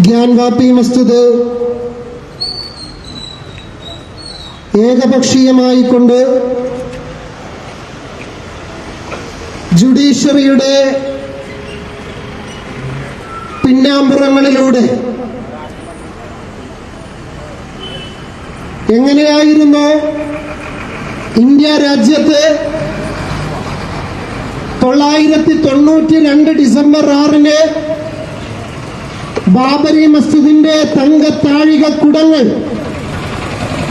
ഗ്യാൻവാപ്പി മസ്ജിദ് ഏകപക്ഷീയമായിക്കൊണ്ട് ജുഡീഷ്യറിയുടെ പിന്നാമ്പുറങ്ങളിലൂടെ എങ്ങനെയായിരുന്നു ഇന്ത്യ രാജ്യത്ത് തൊള്ളായിരത്തി തൊണ്ണൂറ്റി രണ്ട് ഡിസംബർ ആറിന് ബാബരി മസ്ജിദിന്റെ തങ്കത്താഴിക കുടങ്ങൾ.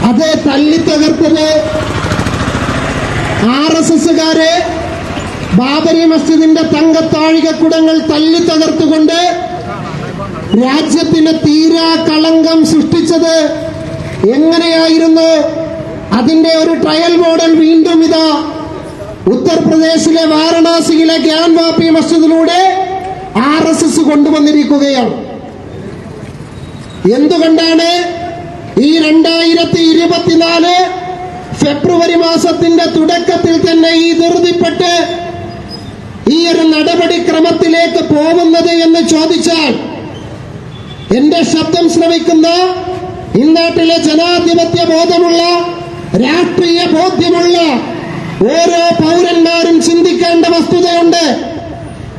അത് തല്ലിത്തകർത്തത് ആർ എസ് എസുകാരെ ബാബരി മസ്ജിദിന്റെ തങ്കത്താഴിക കുടങ്ങൾ തല്ലിത്തകർത്തുകൊണ്ട് രാജ്യത്തിന് തീരാ കളങ്കം സൃഷ്ടിച്ചത് എങ്ങനെയായിരുന്നു? അതിന്റെ ഒരു ട്രയൽ മോഡൽ വീണ്ടും ഇതാ ഉത്തർപ്രദേശിലെ വാരണാസിയിലെ ഗ്യാൻവാപ്പി മസ്ജിദിലൂടെ ആർ എസ് എസ് കൊണ്ടുവന്നിരിക്കുകയാണ്. എന്തുകൊണ്ടാണ് ഈ രണ്ടായിരത്തി ഇരുപത്തിനാല് ഫെബ്രുവരി മാസത്തിന്റെ തുടക്കത്തിൽ തന്നെ ഈ ധൃതിപ്പെട്ട് ഈ ഒരു നടപടിക്രമത്തിലേക്ക് പോകുന്നത് എന്ന് ചോദിച്ചാൽ എന്റെ ശബ്ദം ശ്രമിക്കുന്ന ഇന്നാട്ടിലെ ജനാധിപത്യ ബോധമുള്ള രാഷ്ട്രീയ ബോധ്യമുള്ള ഓരോ പൗരന്മാരും ചിന്തിക്കേണ്ട വസ്തുതയുണ്ട്.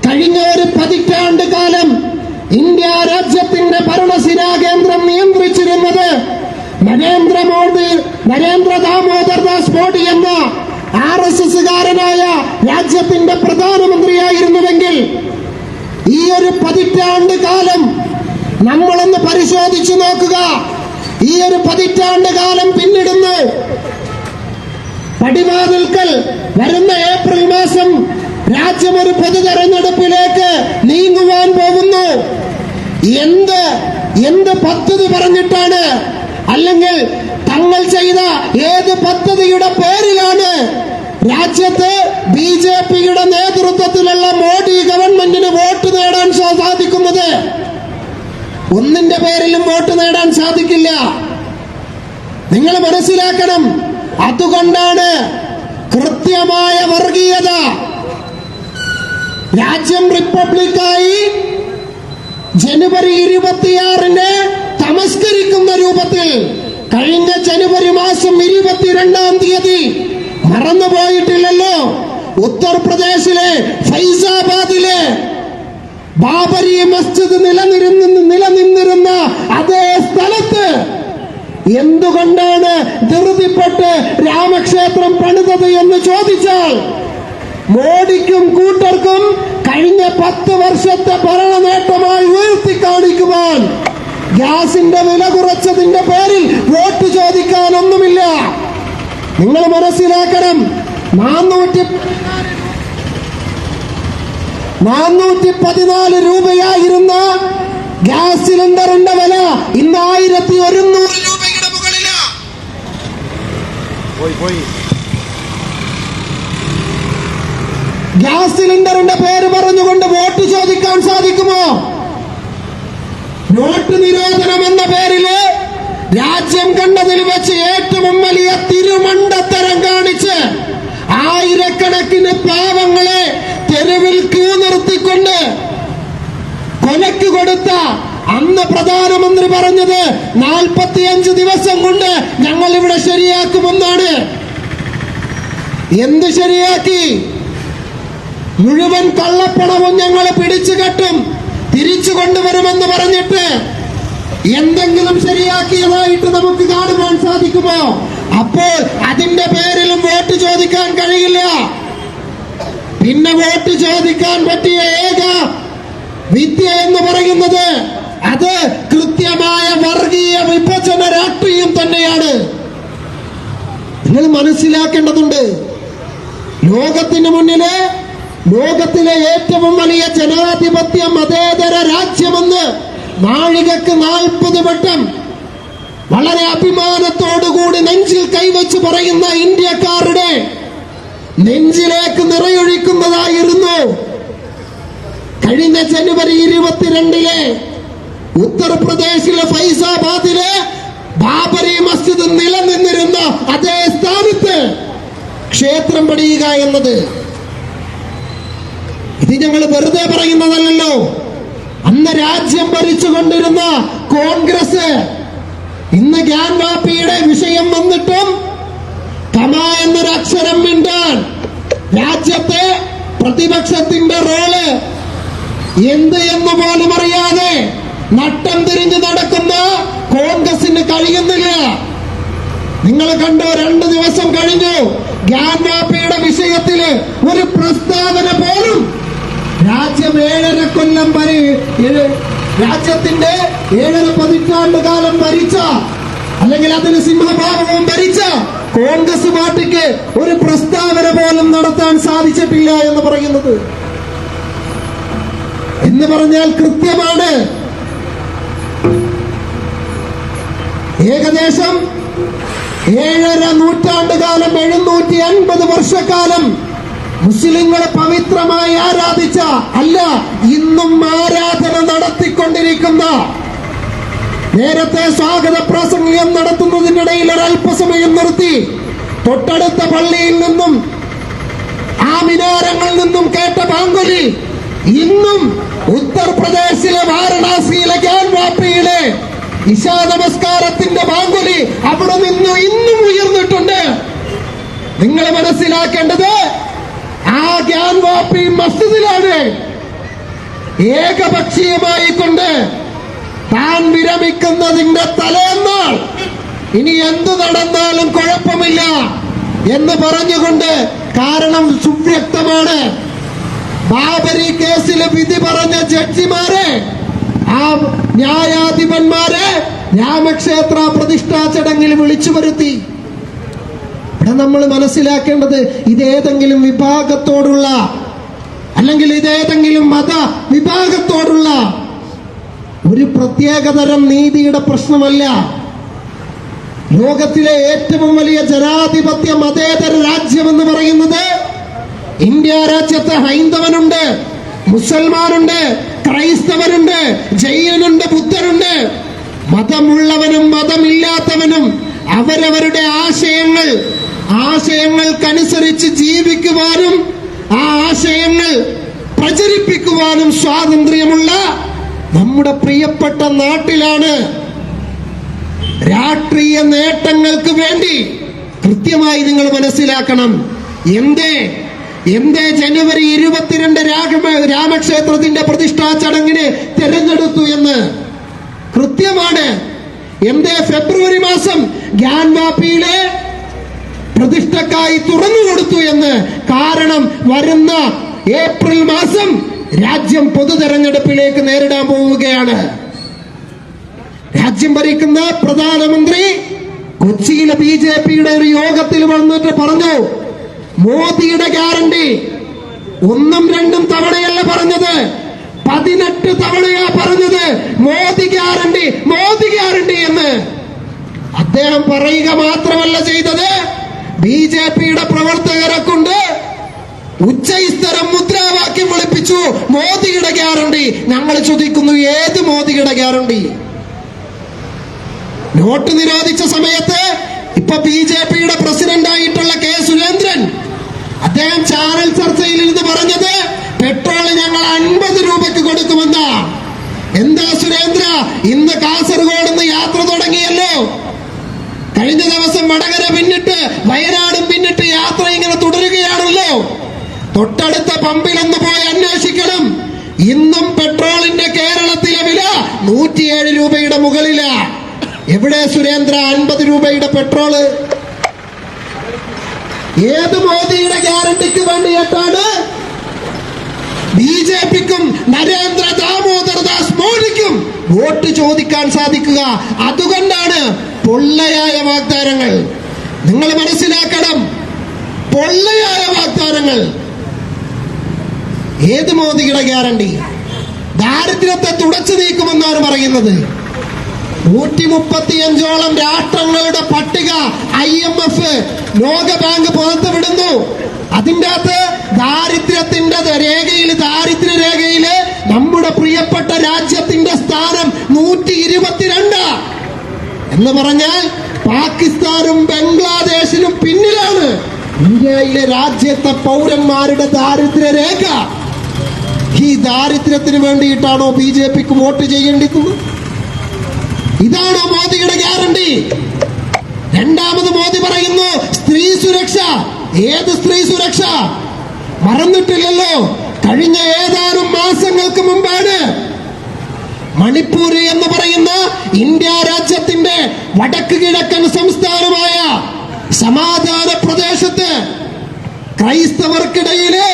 കഴിഞ്ഞ ഒരു പതിറ്റാണ്ട് കാലം ഇന്ത്യ രാജ്യത്തിന്റെ ഭരണസിരാ കേന്ദ്രം നിയന്ത്രിച്ചിരുന്നത് നരേന്ദ്രമോദി നരേന്ദ്ര ദാമോദർ ദാസ് മോഡി എന്ന ആർ എസ് എസുകാരനായ രാജ്യത്തിന്റെ പ്രധാനമന്ത്രിയായിരുന്നുവെങ്കിൽ ഈ ഒരു പതിറ്റാണ്ട് കാലം നമ്മളൊന്ന് പരിശോധിച്ചു നോക്കുക. ഈ ഒരു പതിറ്റാണ്ട് കാലം പിന്നിടുന്നു. പടിവാതിൽക്കൽ വരുന്ന ഏപ്രിൽ മാസം രാജ്യം ഒരു പൊതു തെരഞ്ഞെടുപ്പിലേക്ക് നീങ്ങുവാൻ പോകുന്നു എന്ത് എന്ത് പദ്ധതി പറഞ്ഞിട്ടാണ്? അല്ലെങ്കിൽ തങ്ങൾ ചെയ്ത ഏത് പദ്ധതിയുടെ പേരിലാണ് രാജ്യത്ത് ബി ജെ പിയുടെ നേതൃത്വത്തിലുള്ള മോഡി ഗവൺമെന്റിന് വോട്ട് നേടാൻ സാധിക്കുന്നത്? ഒന്നിന്റെ പേരിലും വോട്ട് നേടാൻ സാധിക്കില്ല. നിങ്ങൾ മനസ്സിലാക്കണം അതുകൊണ്ടാണ് കൃത്യമായ വർഗീയത. രാജ്യം റിപ്പബ്ലിക്കായി ജനുവരി ഇരുപത്തിയാറിന് തമസ്കരിക്കുന്ന രൂപത്തിൽ കഴിഞ്ഞ ജനുവരി മാസം ഇരുപത്തിരണ്ടാം തീയതി മറന്നുപോയിട്ടില്ലല്ലോ ഉത്തർപ്രദേശിലെ ഫൈസാബാദിലെ ബാബരി മസ്ജിദ് നിലനിരുന്ന നിലനിന്നിരുന്ന അതേ സ്ഥലത്ത് എന്തുകൊണ്ടാണ് ധൃതിപ്പെട്ട് രാമക്ഷേത്രം പണിതത് എന്ന് ചോദിച്ചാൽ മോഡിക്കും കൂട്ടർക്കും കഴിഞ്ഞ പത്ത് വർഷത്തെ ഭരണ നേട്ടമായി ഉയർത്തി കാണിക്കുവാൻ ഗ്യാസിന്റെ വില കുറച്ചതിന്റെ പേരിൽ വോട്ട് ചോദിക്കാൻ ഒന്നുമില്ല നിങ്ങൾ മനസ്സിലാക്കണം നാനൂറ്റി നാനൂറ്റി പതിനാല് രൂപയായിരുന്ന ഗ്യാസ് സിലിണ്ടറിന്റെ വില ഇന്ന് ആയിരത്തി ഒരുന്നൂറ് രൂപയുടെ മുകളിലാണ് പോയി പോയി ഗ്യാസ് സിലിണ്ടറിന്റെ പേര് പറഞ്ഞുകൊണ്ട് വോട്ട് ചോദിക്കാൻ സാധിക്കുമോ? നോട്ട് നിരോധനം എന്ന പേരിൽ രാജ്യം കണ്ടതിൽ വെച്ച് ഏറ്റവും വലിയ തിരുമണ്ടത്തരം കാണിച്ച് ആയിരക്കണക്കിന് പാവങ്ങളെ തെരുവിൽ ക്യൂ നിർത്തിക്കൊണ്ട് കൊലക്ക് കൊടുത്ത അന്ന് പ്രധാനമന്ത്രി പറഞ്ഞത് നാൽപ്പത്തിയഞ്ച് ദിവസം കൊണ്ട് ഞങ്ങൾ ഇവിടെ ശരിയാക്കുമെന്നാണ്. എന്ത് ശരിയാക്കി? മുഴുവൻ കള്ളപ്പണവും ഞങ്ങൾ പിടിച്ചു കെട്ടും. തിരിച്ചു കൊണ്ടുവരുമെന്ന് പറഞ്ഞിട്ട് എന്തെങ്കിലും ശരിയാക്കിയതായിട്ട് നമുക്ക് കാണുവാൻ സാധിക്കുമോ? അപ്പോൾ അതിന്റെ പേരിലും വോട്ട് ചോദിക്കാൻ കഴിയില്ല. പിന്നെ വോട്ട് ചോദിക്കാൻ പറ്റിയ ഏക വിദ്യ എന്ന് പറയുന്നത് അത് കൃത്യമായ വർഗീയ വിഭജന രാഷ്ട്രീയം തന്നെയാണ്. നിങ്ങൾ മനസ്സിലാക്കേണ്ടതുണ്ട്. ലോകത്തിന് മുന്നിൽ ലോകത്തിലെ ഏറ്റവും വലിയ ജനാധിപത്യ മതേതര രാജ്യമെന്ന് നാഴികക്ക് നാൽപ്പത് വട്ടം വളരെ അഭിമാനത്തോടുകൂടി നെഞ്ചിൽ കൈവച്ച് പറയുന്ന ഇന്ത്യക്കാരുടെ നെഞ്ചിലേക്ക് നിറയൊഴിക്കുന്നതായിരുന്നു. കഴിഞ്ഞ ജനുവരി ഇരുപത്തിരണ്ടിലെ ഉത്തർപ്രദേശിലെ ഫൈസാബാദിലെ ബാബരി മസ്ജിദ് നിലനിന്നിരുന്ന അതേ സ്ഥാനത്ത് ക്ഷേത്രം പണിയുക എന്നത് ഇത് ഞങ്ങൾ വെറുതെ പറയുന്നതല്ലല്ലോ. അന്ന് രാജ്യം ഭരിച്ചുകൊണ്ടിരുന്ന കോൺഗ്രസ് ഇന്ന് ഗ്യാൻ വാപ്പിയുടെ വിഷയം വന്നിട്ടും കമ എന്നൊരു അക്ഷരം മിണ്ടാൻ രാജ്യത്തെ പ്രതിപക്ഷത്തിന്റെ റോൾ എന്ത് എന്ന് പോലും അറിയാതെ നട്ടം തിരിഞ്ഞു നടക്കുന്ന കോൺഗ്രസിന് കഴിയുന്നില്ല. നിങ്ങൾ കണ്ടോ രണ്ടു ദിവസം കഴിഞ്ഞു ഗ്യാൻവാപ്പിയുടെ വിഷയത്തിൽ ഒരു പ്രസ്താവന പോലും രാജ്യം ഏഴര കൊല്ലം വരെ രാജ്യത്തിന്റെ ഏഴര പതിറ്റാണ്ട് കാലം ഭരിച്ച അല്ലെങ്കിൽ അതിന് സിംഹഭാവവും ഭരിച്ച കോൺഗ്രസ് പാർട്ടിക്ക് ഒരു പ്രസ്താവന പോലും നടത്താൻ സാധിച്ചിട്ടില്ല എന്ന് പറയുന്നത്. എന്ന് പറഞ്ഞാൽ കൃത്യമാണ്. ഏകദേശം ഏഴര നൂറ്റാണ്ട് കാലം എഴുന്നൂറ്റി അൻപത് വർഷക്കാലം മുസ്ലിങ്ങളെ പവിത്രമായി ആരാധിച്ച അല്ല ഇന്നും ആരാധന നടത്തിക്കൊണ്ടിരിക്കുന്ന നേരത്തെ സ്വാഗത പ്രസംഗം നടത്തുന്നതിനിടയിൽ ഒരു അല്പസമയം നിർത്തി തൊട്ടടുത്ത പള്ളിയിൽ നിന്നും ആ മിനാരങ്ങളിൽ നിന്നും കേട്ട ബാങ്കുലി ഇന്നും ഉത്തർപ്രദേശിലെ വാരണാസിയിലെ ഗ്യാൻവാപ്പിയിലെ ഇശാ നമസ്കാരത്തിന്റെ ബാങ്കുലി അവിടെ നിന്ന് ഇന്നും ഉയർന്നിട്ടുണ്ട്. നിങ്ങൾ മനസ്സിലാക്കേണ്ടത് ആ ഗ്യാൻവാപ്പി മസ്ജിദിലാണ്. ഏകപക്ഷീയമായി കൊണ്ട് താൻ വിരമിക്കുന്നതിന്റെ തലേന്നാൾ ഇനി എന്തു നടന്നാലും കുഴപ്പമില്ല എന്ന് പറഞ്ഞുകൊണ്ട് കാരണം സുവ്യക്തമാണ്. ബാബരി കേസിൽ വിധി പറഞ്ഞ ജഡ്ജിമാരെ ആ ന്യായാധിപന്മാരെ രാമക്ഷേത്ര പ്രതിഷ്ഠാ ചടങ്ങിൽ വിളിച്ചു വരുത്തി. ഇവിടെ നമ്മൾ മനസ്സിലാക്കേണ്ടത് ഇതേതെങ്കിലും വിഭാഗത്തോടുള്ള അല്ലെങ്കിൽ ഇതേതെങ്കിലും മത വിഭാഗത്തോടുള്ള ഒരു പ്രത്യേകതരം നീതിയുടെ പ്രശ്നമല്ല. ലോകത്തിലെ ഏറ്റവും വലിയ ജനാധിപത്യ മതേതര രാജ്യം എന്ന് പറയുന്നത് ഇന്ത്യ രാജ്യത്ത് ഹൈന്ദവനുണ്ട് മുസൽമാനുണ്ട് ക്രൈസ്തവനുണ്ട് ജൈനനുണ്ട് ബുദ്ധനുണ്ട്. മതമുള്ളവനും മതമില്ലാത്തവനും അവരവരുടെ ആശയങ്ങൾ ആശയങ്ങൾക്കനുസരിച്ച് ജീവിക്കുവാനും ആ ആശയങ്ങൾ പ്രചരിപ്പിക്കുവാനും സ്വാതന്ത്ര്യമുള്ള നമ്മുടെ പ്രിയപ്പെട്ട നാട്ടിലാണ് രാഷ്ട്രീയ നേട്ടങ്ങൾക്ക് വേണ്ടി കൃത്യമായി നിങ്ങൾ മനസ്സിലാക്കണം. എന്തേ? എന്തേ ജനുവരി ഇരുപത്തിരണ്ട് രാമ രാമക്ഷേത്രത്തിന്റെ പ്രതിഷ്ഠാ ചടങ്ങിന് തെരഞ്ഞെടുത്തു എന്ന്? കൃത്യമാണ്. എന്തേ ഫെബ്രുവരി മാസം ഗ്യാൻവാപ്പിയിലെ പ്രതിഷ്ഠക്കായി തുറന്നു കൊടുത്തു എന്ന് കാരണം വരുന്ന ഏപ്രിൽ മാസം രാജ്യം പൊതു തെരഞ്ഞെടുപ്പിലേക്ക് നേരിടാൻ പോവുകയാണ്. രാജ്യം ഭരിക്കുന്ന പ്രധാനമന്ത്രി കൊച്ചിയിലെ ബി ജെ പിയുടെ ഒരു യോഗത്തിൽ വന്നിട്ട് പറഞ്ഞു മോദിയുടെ ഗ്യാരണ്ടി ഒന്നും രണ്ടും തവണയല്ല പറഞ്ഞത് പതിനെട്ട് തവണയാ പറഞ്ഞത് മോദി ഗ്യാരണ്ടി മോദി ഗ്യാരണ്ടി എന്ന് അദ്ദേഹം പറയുക മാത്രമല്ല ചെയ്തത്. ബി ജെ പിയുടെ പ്രവർത്തകരെ കൊണ്ട് ഉച്ചയിസ്തരം മുദ്രാവാക്യം വിളിപ്പിച്ചു. മോദിയുടെ ഗ്യാരണ്ടി. ഞങ്ങൾ ചോദിക്കുന്നു ഏത് മോദിയുടെ ഗ്യാരണ്ടി? നോട്ട് നിരോധിച്ച സമയത്ത് ഇപ്പൊ ബി ജെ പിയുടെ പ്രസിഡന്റ് ആയിട്ടുള്ള കെ സുരേന്ദ്രൻ അദ്ദേഹം ചാനൽ ചർച്ചയിൽ ഇരുന്ന് പറഞ്ഞത് പെട്രോൾ ഞങ്ങൾ അൻപത് രൂപയ്ക്ക് കൊടുക്കുമെന്നാ. എന്താ സുരേന്ദ്ര ഇന്ന് കാസർഗോഡ് നിന്ന് യാത്ര തുടങ്ങിയല്ലോ. കഴിഞ്ഞ ദിവസം വടകര പിന്നിട്ട് വയനാടും പിന്നിട്ട് യാത്ര ഇങ്ങനെ തുടരുകയാണല്ലോ. തൊട്ടടുത്ത പമ്പിൽ ഒന്ന് പോയി അന്വേഷിക്കണം. ഇന്നും പെട്രോളിന്റെ കേരളത്തിലെ വില നൂറ്റിയേഴ് രൂപയുടെ മുകളിലാ. എവിടെ സുരേന്ദ്ര അൻപത് രൂപയുടെ പെട്രോൾ? ഏത് മോദിയുടെ ഗ്യാരണ്ടിക്ക് വേണ്ടിയിട്ടാണ്? ബി ജെ പിക്കും നരേന്ദ്ര ദാമോദർ ദാസ് മോദിക്കും വോട്ട് ചോദിക്കാൻ സാധിക്കുക. അതുകൊണ്ടാണ് പൊള്ളയായ വാഗ്ദാനങ്ങൾ. നിങ്ങൾ മനസ്സിലാക്കണം. പൊള്ളയായ വാഗ്ദാനങ്ങൾ. ഏത് മോദിയുടെ ഗ്യാരണ്ടി? ദാരിദ്ര്യത്തെ തുടച്ചു നീക്കുമെന്നാണ് പറയുന്നത്. നൂറ്റി മുപ്പത്തിയഞ്ചോളം രാഷ്ട്രങ്ങളുടെ പട്ടിക ഐ എം എഫ് ലോകബാങ്ക് പുറത്തുവിടുന്നു അതിന്റെ അകത്ത് ദാരിദ്ര്യത്തിന്റെ രേഖയിൽ ദാരിദ്ര്യ രേഖയിൽ നമ്മുടെ പ്രിയപ്പെട്ട രാജ്യത്തിന്റെ സ്ഥാനം നൂറ്റി ഇരുപത്തിരണ്ട് എന്ന് പറഞ്ഞാൽ പാകിസ്ഥാനും ബംഗ്ലാദേശിനും പിന്നിലാണ് ഇന്ത്യയിലെ രാജ്യത്തെ പൗരന്മാരുടെ ദാരിദ്ര്യ രേഖ ഈ ദാരിദ്ര്യത്തിന് വേണ്ടിയിട്ടാണോ ബി ജെ പിക്ക് വോട്ട് ചെയ്യേണ്ടിക്കുന്നത് ഇതാണോ മോദിയുടെ ഗ്യാരണ്ടി. രണ്ടാമത് മോദി പറയുന്നു സ്ത്രീ സുരക്ഷ. ഏത് സ്ത്രീ സുരക്ഷ? മറന്നിട്ടില്ലല്ലോ. കഴിഞ്ഞ ഏതാനും മാസങ്ങൾക്ക് മുമ്പാണ് മണിപ്പൂർ എന്ന് പറയുന്ന ഇന്ത്യ രാജ്യത്തിന്റെ വടക്ക് കിഴക്കൻ സംസ്ഥാനമായ സമാധാന പ്രദേശത്ത് ക്രൈസ്തവർക്കിടയിലെ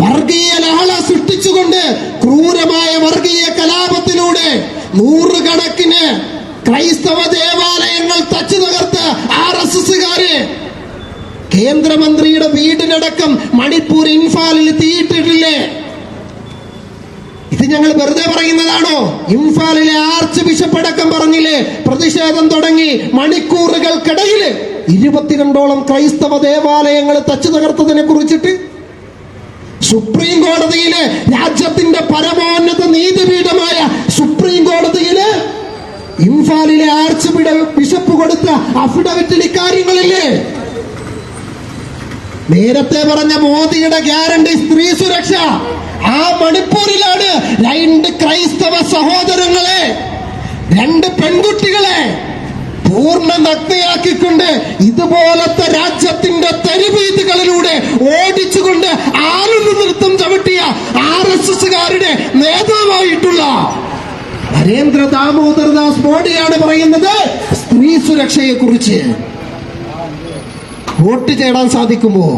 വർഗീയ ലഹള സൃഷ്ടിച്ചുകൊണ്ട് ക്രൂരമായ വർഗീയ കലാപത്തിലൂടെ നൂറുകണക്കിന് ക്രൈസ്തവ ദേവാലയങ്ങൾ തച്ചു തകർത്ത് ആർ എസ് എസുകാര് കേന്ദ്രമന്ത്രിയുടെ വീടിനടക്കം മണിപ്പൂർ ഇൻഫാലിൽ തീയിട്ടിട്ടില്ലേ? ഞങ്ങൾ വെറുതെ പറയുന്നതാണോ? ഇംഫാലിലെ ആർച്ച് ബിഷപ്പ് അടക്കം പറഞ്ഞില്ലേ പ്രതിഷേധം തുടങ്ങി മണിക്കൂറുകൾക്കിടയിൽ ഇരുപത്തിരണ്ടോളം ക്രൈസ്തവ ദേവാലയങ്ങൾ തച്ചു തകർത്തതിനെ കുറിച്ചിട്ട്? സുപ്രീം കോടതിയിലെ രാജ്യത്തിന്റെ പരമോന്നത നീതിപീഠമായ സുപ്രീം കോടതിയിൽ ഇംഫാലിലെ ആർച്ച് ബിഷപ്പ് കൊടുത്ത അഫിഡവിറ്റിൽ ഇക്കാര്യങ്ങളില്ലേ? നേരത്തെ പറഞ്ഞ മോദിയുടെ ഗ്യാരണ്ടി സ്ത്രീ സുരക്ഷ. ആ മണിപ്പൂരിലാണ് രണ്ട് ക്രൈസ്തവ സഹോദരങ്ങളെ രണ്ട് പെൺകുട്ടികളെ പൂർണ നഗ്നയാക്കിക്കൊണ്ട് ഇതുപോലത്തെ രാജ്യത്തിന്റെ തെരുവീതികളിലൂടെ ഓടിച്ചുകൊണ്ട് ആരുന്ന് നൃത്തം ചവിട്ടിയ ആർ എസ് എസുകാരുടെ നേതാവായിട്ടുള്ള നരേന്ദ്ര ദാമോദർദാസ് മോഡിയാണ് പറയുന്നത് സ്ത്രീ സുരക്ഷയെ കുറിച്ച് വോട്ട് ചേടാൻ സാധിക്കുമോ?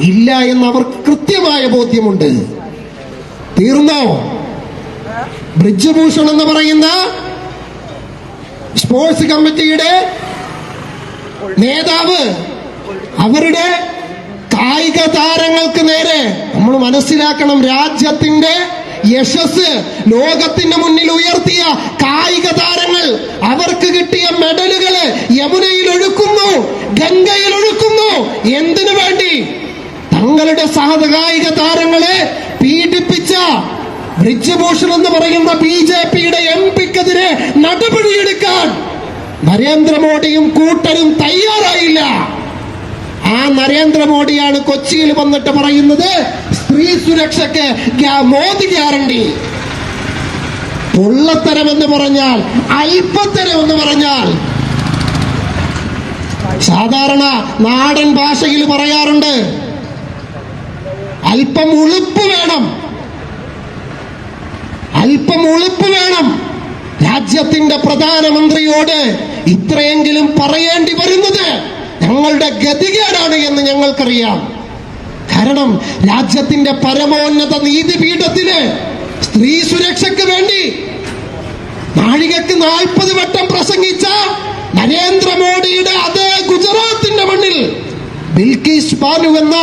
ഇല്ല എന്ന് അവർക്ക് കൃത്യമായ ബോധ്യമുണ്ട്. തീർന്നോ? ബ്രിഡ്ജ് എന്ന് പറയുന്ന സ്പോർട്സ് കമ്മിറ്റിയുടെ നേതാവ് അവരുടെ കായിക താരങ്ങൾക്ക് നേരെ നമ്മൾ മനസ്സിലാക്കണം രാജ്യത്തിന്റെ യശസ് ലോകത്തിന്റെ മുന്നിൽ ഉയർത്തിയ കായിക താരങ്ങൾ അവർക്ക് കിട്ടിയ മെഡലുകൾ യമുനയിൽ ഒഴുക്കുന്നു ഗംഗയിൽ ഒഴുക്കുന്നു. എന്തിനു വേണ്ടി? തങ്ങളുടെ സഹകായിക താരങ്ങളെ പീഡിപ്പിച്ച ബ്രിജ്ഭൂഷൺ എന്ന് പറയുന്ന ബി ജെ പിയുടെ എം പിക്കെതിരെ നടപടിയെടുക്കാൻ നരേന്ദ്രമോദിയും കൂട്ടരും തയ്യാറായില്ല. ആ നരേന്ദ്രമോദിയാണ് കൊച്ചിയിൽ വന്നിട്ട് പറയുന്നത് സ്ത്രീ സുരക്ഷയ്ക്ക് മോദി ഗ്യാരണ്ടി. പൊള്ളത്തരം എന്ന് പറഞ്ഞാൽ അല്പത്തരം എന്ന് പറഞ്ഞാൽ സാധാരണ നാടൻ ഭാഷയിൽ പറയാറുണ്ട് അല്പം ഉളുപ്പ് വേണം അല്പം ഉളുപ്പ് വേണം. രാജ്യത്തിന്റെ പ്രധാനമന്ത്രിയോട് ഇത്രയെങ്കിലും പറയേണ്ടി വരുന്നത് ഞങ്ങളുടെ ഗതികേടാണ് എന്ന് ഞങ്ങൾക്കറിയാം. കാരണം രാജ്യത്തിന്റെ പരമോന്നത നീതിപീഠത്തിൽ സ്ത്രീ സുരക്ഷയ്ക്ക് വേണ്ടി നാഴികക്ക് നാൽപ്പത് വട്ടം പ്രസംഗിച്ച നരേന്ദ്രമോദിയുടെ അതേ ഗുജറാത്തിന്റെ മണ്ണിൽ ബിൽക്കീസ് ബാനു എന്ന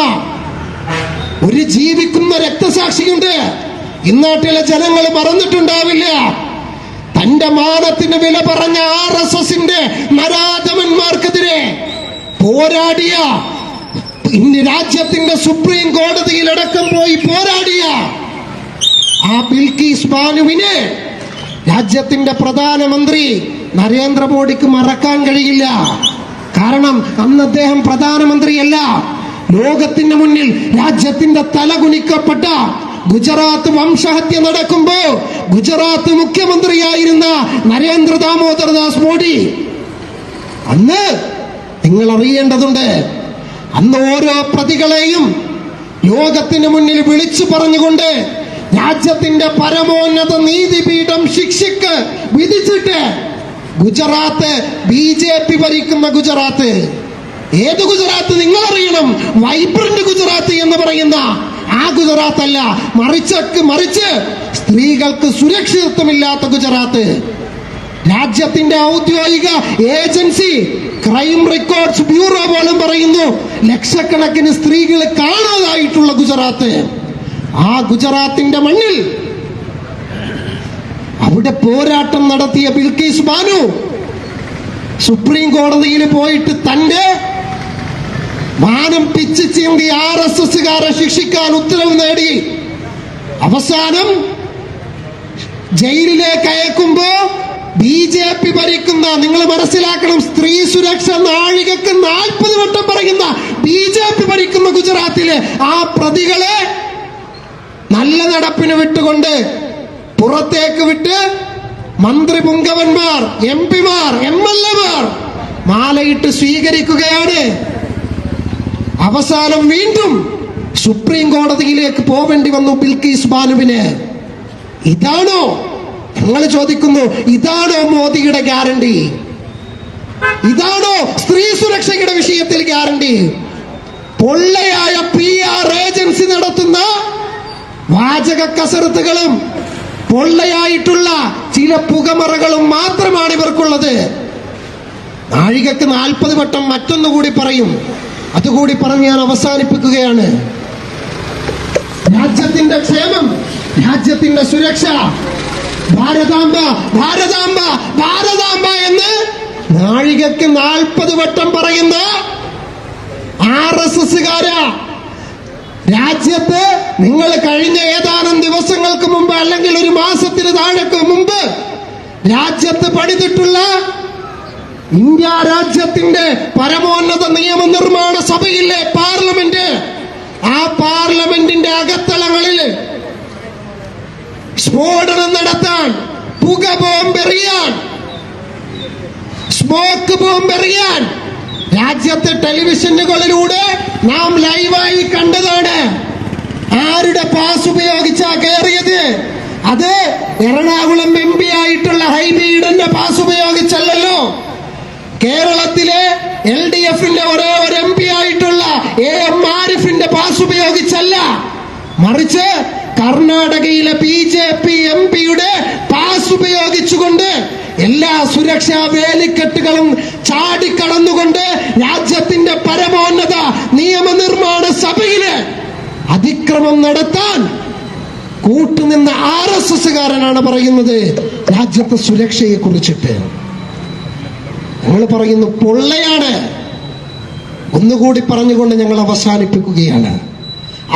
ഒരു ജീവിക്കുന്ന രക്തസാക്ഷിയുണ്ട്. ഇന്നാട്ടിലെ ജനങ്ങൾ മറന്നിട്ടുണ്ടാവില്ല. തന്റെ മാനത്തിന് വില പറഞ്ഞ ആർ എസ് എസിന്റെ നരാധമന്മാർക്കെതിരെ പോരാടിയ ഇന്ത്യ രാജ്യത്തിന്റെ സുപ്രീം കോടതിയിൽ അടക്കം പോയി പോരാടിയ ആ ബിൽക്കീസ് ബാനുവിനെ രാജ്യത്തിന്റെ പ്രധാനമന്ത്രി നരേന്ദ്രമോദിക്ക് മറക്കാൻ കഴിയില്ല. കാരണം അന്ന് അദ്ദേഹം പ്രധാനമന്ത്രിയല്ല. ലോകത്തിന്റെ മുന്നിൽ രാജ്യത്തിന്റെ തല കുനിക്കപ്പെട്ട ഗുജറാത്ത് വംശഹത്യ നടക്കുമ്പോ ഗുജറാത്ത് മുഖ്യമന്ത്രിയായിരുന്ന നരേന്ദ്ര ദാമോദർദാസ് മോഡി അന്ന് നിങ്ങൾ അറിയേണ്ടതുണ്ട് അന്ന് ഓരോ പ്രതികളെയും ലോകത്തിന് മുന്നിൽ വിളിച്ചു പറഞ്ഞുകൊണ്ട് രാജ്യത്തിന്റെ പരമോന്നത നീതിപീഠം ശിക്ഷയ്ക്ക് വിധിച്ചിട്ട് ഗുജറാത്ത് ബി ജെ പി ഭരിക്കുന്ന ഗുജറാത്ത്. ഏത് ഗുജറാത്ത് നിങ്ങൾ അറിയണം വൈബ്രന്റ് ഗുജറാത്ത് എന്ന് പറയുന്ന ആ ഗുജറാത്ത് അല്ല മറിച്ചക്ക് മറിച്ച് സ്ത്രീകൾക്ക് സുരക്ഷിതത്വമില്ലാത്ത ഗുജറാത്ത്. രാജ്യത്തിന്റെ ഔദ്യോഗിക ഏജൻസി ക്രൈം റെക്കോർഡ്സ് ബ്യൂറോ പോലും പറയുന്നു ലക്ഷക്കണക്കിന് സ്ത്രീകൾ കാണാതായിട്ടുള്ള ഗുജറാത്ത്. ആ ഗുജറാത്തിന്റെ മണ്ണിൽ അവിടെ പോരാട്ടം നടത്തിയ ബിൽക്കീസ് ബാനു സുപ്രീം കോടതിയിൽ പോയിട്ട് തന്റെ മാനം പിച്ച് ചീന്തി ആർ എസ് എസ്സുകാരെ ശിക്ഷിക്കാൻ ഉത്തരവ് നേടി. അവസാനം ജയിലിലേക്ക് അയക്കുമ്പോ ബി ജെ പി ഭരിക്കുന്ന നിങ്ങൾ മനസ്സിലാക്കണം സ്ത്രീ സുരക്ഷ നാഴികക്ക് നാൽപ്പത് വട്ടം പറയുന്ന ബി ജെ പി ഭരിക്കുന്ന ഗുജറാത്തിലെ ആ പ്രതികളെ നല്ല നടപ്പിന് വിട്ടുകൊണ്ട് പുറത്തേക്ക് വിട്ട് മന്ത്രി പുങ്കവന്മാർ എം പിമാർ എം എൽ എമാർ മാലയിട്ട് സ്വീകരിക്കുകയാണ്. അവസാനം വീണ്ടും സുപ്രീം കോടതിയിലേക്ക് പോവേണ്ടി വന്നു ബിൽക്കീസ് ബാനുവിന്. ഇതാണോ ഞങ്ങൾ ചോദിക്കുന്നു ഇതാണോ മോദിയുടെ ഗ്യാരണ്ടി? ഇതാണോ സ്ത്രീ സുരക്ഷയുടെ വിഷയത്തിൽ ഗ്യാരണ്ടി? പൊള്ളയായ പി ആർ ഏജൻസി നടത്തുന്ന വാചക കസരത്തുകളും പൊള്ളയായിട്ടുള്ള ചില പുകമറകളും മാത്രമാണ് ഇവർക്കുള്ളത്. നാഴികക്ക് നാൽപ്പത് വട്ടം മറ്റൊന്നുകൂടി പറയും. അതുകൂടി പറഞ്ഞ് ഞാൻ അവസാനിപ്പിക്കുകയാണ്. രാജ്യത്തിന്റെ ക്ഷേമം രാജ്യത്തിന്റെ സുരക്ഷ ഭാരതാംബ ഭാരതാംബ ഭാരതാംബ എന്ന് നാഴികക്ക് നാൽപ്പത് വട്ടം പറയുന്ന ആർ എസ് എസ്സുകാരാ. രാജ്യത്ത് നിങ്ങൾ കഴിഞ്ഞ ഏതാനും ദിവസങ്ങൾക്ക് മുമ്പ് അല്ലെങ്കിൽ ഒരു മാസത്തിന് താഴേക്ക് മുമ്പ് രാജ്യത്ത് പണിതിട്ടുള്ള ഇന്ത്യ രാജ്യത്തിന്റെ പരമോന്നത നിയമനിർമ്മാണ സഭയിലെ പാർലമെന്റ് ആ പാർലമെന്റിന്റെ അകത്തളങ്ങളിൽ സ്ഫോടനം നടത്താൻ പുക ബോംബെറിയാൻ സ്മോക്ക് ബോംബെറിയാൻ രാജ്യത്തെ ടെലിവിഷനുകളിലൂടെ നാം ലൈവായി കണ്ടതാണ് ആരുടെ പാസ് ഉപയോഗിച്ചാ കയറിയത് അത് എറണാകുളം എം പി ആയിട്ടുള്ള ഹൈബീഡന്റെ പാസ് ഉപയോഗിച്ചല്ലോ കേരളത്തിലെ എൽ ഡി എഫിന്റെ ഒരേ ഒരു എം പി ആയിട്ടുള്ള എ എം ആരിഫിന്റെ പാസ് ഉപയോഗിച്ചല്ല. മറിച്ച് കർണാടകയിലെ ബി ജെ പി എം പിയുടെ പാസ് ഉപയോഗിച്ചുകൊണ്ട് എല്ലാ സുരക്ഷാ വേലിക്കെട്ടുകളും ചാടിക്കടന്നുകൊണ്ട് രാജ്യത്തിന്റെ പരമോന്നത നിയമനിർമ്മാണ സഭയിലെ അതിക്രമം നടത്താൻ കൂട്ടുനിന്ന ആർ എസ് എസ്സുകാരനാണ് പറയുന്നത്. രാജ്യത്തെ സുരക്ഷയെ കുറിച്ചിട്ട് ഞങ്ങൾ പറയുന്നു പൊള്ളയാണ്. ഒന്നുകൂടി പറഞ്ഞുകൊണ്ട് ഞങ്ങൾ അവസാനിപ്പിക്കുകയാണ്.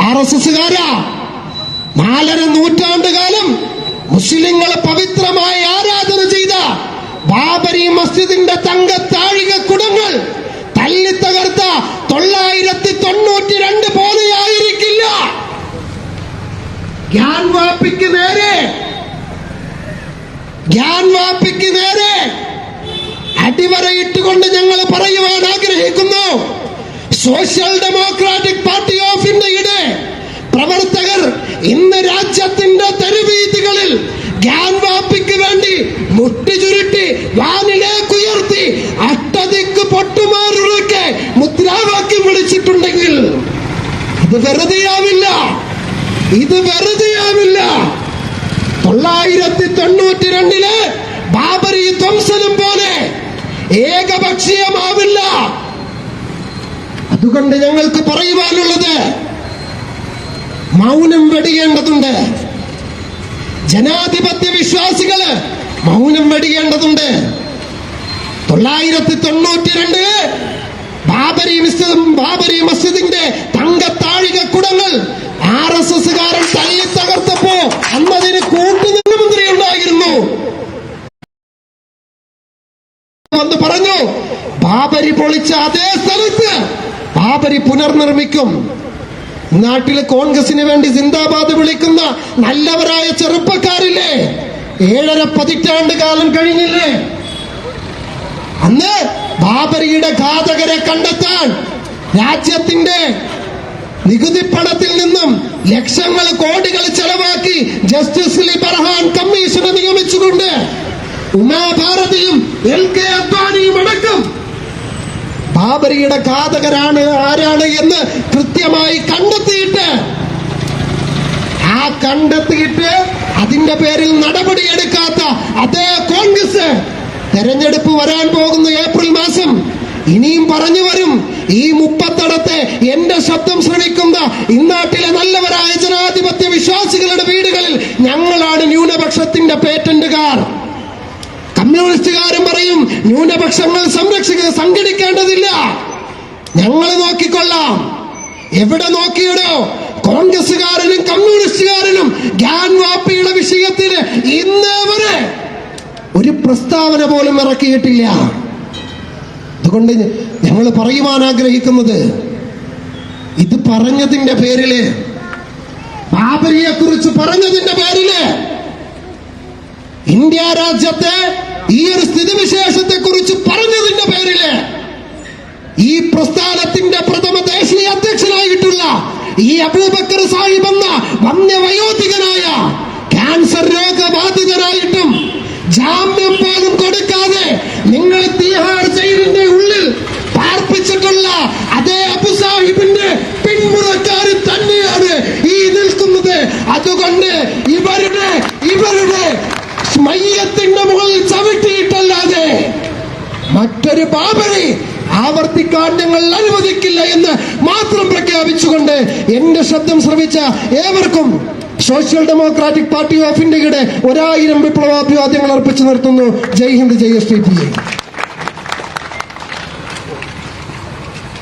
ആർ എസ് എസ്സുകാരാ നാലര നൂറ്റാണ്ട് കാലം മുസ്ലിങ്ങളെ പവിത്രമായി ആരാധന ചെയ്ത ബാബരി മസ്ജിദിന്റെ തങ്ക താഴിക കുടങ്ങൾ തല്ലി തകർത്ത തൊള്ളായിരത്തി തൊണ്ണൂറ്റി രണ്ട് പോലെയായിരിക്കില്ല. ഗ്യാൻ നേരെ. ഗ്യാൻ വാപ്പിക്ക് നേരെ. അടിവരയിട്ടുകൊണ്ട് ഞങ്ങൾ പറയുവാൻ ആഗ്രഹിക്കുന്നു. സോഷ്യൽ ഡെമോക്രാറ്റിക് പാർട്ടി ഓഫ് ഇന്ത്യയുടെ പ്രവർത്തകർ ഇന്ന് രാജ്യത്തിന്റെ തെരുവീതികളിൽ ഗ്യാൻവാപ്പിക്ക് വേണ്ടി മുട്ടി ചുരുട്ടി വാനിലേക്ക് ഉയർത്തി അട്ടതിക്ക് പൊട്ടുമാറുകളൊക്കെ മുദ്രാവാക്യം വിളിച്ചിട്ടുണ്ടെങ്കിൽ ഇത് വെറുതെയാവില്ല. ഇത് വെറുതെയാവില്ല. തൊള്ളായിരത്തി തൊണ്ണൂറ്റി രണ്ടിൽ ബാബരി ധ്വംസനം പോലെ ഏകപക്ഷീയമാവില്ല. അതുകൊണ്ട് ഞങ്ങൾക്ക് പറയുവാനുള്ളത് മൗനം വെടിയേണ്ടതുണ്ട്. ജനാധിപത്യ വിശ്വാസികൾ മൗനം വെടിയേണ്ടതുണ്ട്. തൊള്ളായിരത്തി തൊണ്ണൂറ്റി രണ്ട് ബാബരി ബാബരി മസ്ജിദിന്റെ തങ്കത്താഴിക കുടങ്ങൾ ആർ എസ് എസ്സുകാരൻ തല്ലി തകർത്തപ്പോ അന്നതിന് കൂട്ടുനിന്ന മന്ത്രി ഉണ്ടായിരുന്നു. വന്ന് പറഞ്ഞു ബാബരി പൊളിച്ച അതേ സ്ഥലത്ത് ബാബരി പുനർനിർമ്മിക്കും. നാട്ടിലെ കോൺഗ്രസിന് വേണ്ടി സിന്ദാബാദ് വിളിക്കുന്ന നല്ലവരായ ചെറുപ്പക്കാരില്ലേ? ഏഴര പതിറ്റാണ്ട് കാലം കഴിഞ്ഞില്ലേ? അന്ന് ബാബരിയുടെ ഘാതകരെ കണ്ടെത്താൻ രാജ്യത്തിന്റെ നികുതി പണത്തിൽ നിന്നും ലക്ഷങ്ങൾ കോടികൾ ചെലവാക്കി ജസ്റ്റിസ് ബർഹാൻ കമ്മീഷനെ നിയമിച്ചുകൊണ്ട് ഉമാഭാരതിയും എൽ കെ അദ്വാനിയും അടക്കം ബാബരിയുടെ ഘാതകരാണ് ആരാണ് എന്ന് കൃത്യമായി കണ്ടെത്തിയിട്ട് ആ കണ്ടെത്തിയിട്ട് അതിന്റെ പേരിൽ നടപടിയെടുക്കാത്ത അതേ കോൺഗ്രസ് തെരഞ്ഞെടുപ്പ് വരാൻ പോകുന്ന ഏപ്രിൽ മാസം ഇനിയും പറഞ്ഞു വരും ഈ മുപ്പത്തടത്തെ എന്റെ ശബ്ദം ശ്രമിക്കുന്ന ഇന്നാട്ടിലെ നല്ലവരായ ജനാധിപത്യ വിശ്വാസികളുടെ വീടുകളിൽ ഞങ്ങളാണ് ന്യൂനപക്ഷത്തിന്റെ പേറ്റന്റുകാർ. കമ്മ്യൂണിസ്റ്റുകാരും പറയും ന്യൂനപക്ഷങ്ങൾ സംരക്ഷിക്കുക സംഘടിക്കേണ്ടതില്ല. ഞങ്ങൾ നോക്കിക്കൊള്ളാം. എവിടെ നോക്കിയിടോ കോൺഗ്രസുകാരനും കമ്മ്യൂണിസ്റ്റുകാരനും ഗ്യാൻ വാപ്പിയുടെ വിഷയത്തിൽ ഇന്ന് വരെ ഒരു പ്രസ്താവന പോലും ഇറക്കിയിട്ടില്ല. അതുകൊണ്ട് ഞങ്ങൾ പറയുവാൻ ആഗ്രഹിക്കുന്നത് ഇത് പറഞ്ഞതിന്റെ പേരിൽ ബാബരിയെ കുറിച്ച് പറഞ്ഞതിന്റെ പേരിൽ ഇന്ത്യ രാജ്യത്തെ ഈ ഒരു സ്ഥിതിവിശേഷത്തെ കുറിച്ച് പറഞ്ഞതിന്റെ പേരിൽ ഈ പ്രസ്ഥാനത്തിന്റെ പ്രഥമ ദേശീയ അധ്യക്ഷനായിട്ടുള്ള ഈ അബൂബക്കർ സാഹിബ് എന്ന വന്യവയോധികനായ ക്യാൻസർ രോഗബാധിതനായിട്ടും മറ്റൊരു പാപനെ ആവർത്തിക്കാൻ ഞങ്ങൾ അനുവദിക്കില്ല എന്ന് മാത്രം പ്രഖ്യാപിച്ചുകൊണ്ട് എന്റെ ശബ്ദം ശ്രമിച്ച ഏവർക്കും സോഷ്യൽ ഡെമോക്രാറ്റിക് പാർട്ടി ഓഫ് ഇന്ത്യയുടെ ഒരായിരം വിപ്ലവാഭിവാദ്യങ്ങൾ അർപ്പിച്ചു നിർത്തുന്നു. ജയ് ഹിന്ദ് ജയ് എസ്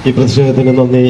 ഈ പ്രതിഷേധത്തിന് നന്ദി.